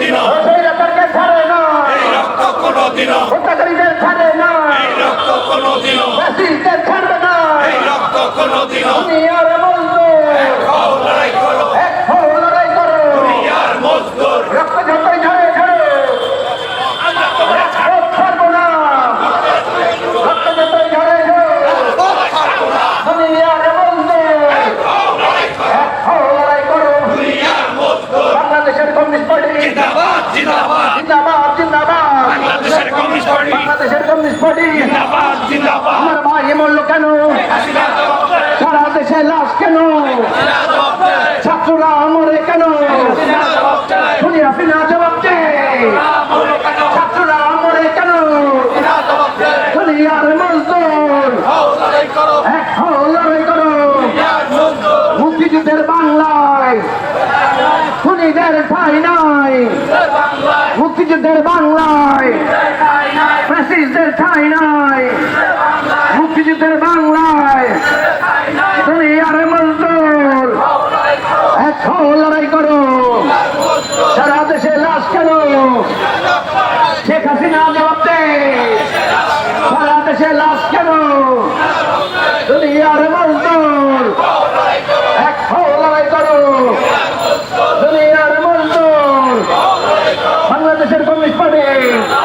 স্বৈরাচারকে এই রক্ত হত্যাকারীদের ছাড়ে না ফ্যাসিস্টদের ছাড়বে না দুনিয়ার বন্ধু এক হও লড়াই করো রক্ত যতই ঝরে ঝরে রক্ত ছাড়বো না রক্ত যতই ঝরে ঝরে দুনিয়ার বন্ধু এক হও লড়াই করো বাংলাদেশের কমিউনিস্ট পার্টি জিন্দাবাদ। জিন্দাবাদ জিন্দাবাদ। জিন্দাবাদ বাংলাদেশের কমিউনিস্ট পার্টি। বাংলাদেশের কমিউনিস্ট পার্টি। জিন্দাবাদ জিন্দাবাদ। আমার ভাই মরল কেন? সারা দেশে লাশ কেন? ছাত্ররা কেন? শুনি জবাব ছাত্ররা কেন? শুনি আর মজদুর। এক হও লড়াই করো। মুক্তিযুদ্ধের বাংলায়। খুনিদের ঠাই নাই মুক্তিযুদ্ধের বাংলায় ফ্যাসিস্টদের ঠাই নাই মুক্তিযুদ্ধের বাংলায়, তুমি আর মজদুর হও লড়াই করো, সারা দেশে লাশ কেন শেখ হাসিনা জবাব দে, সারা দেশে লাশ কেন দুনিয়ার মজদুর বাংলাদেশের কমিউনিস্ট পার্টি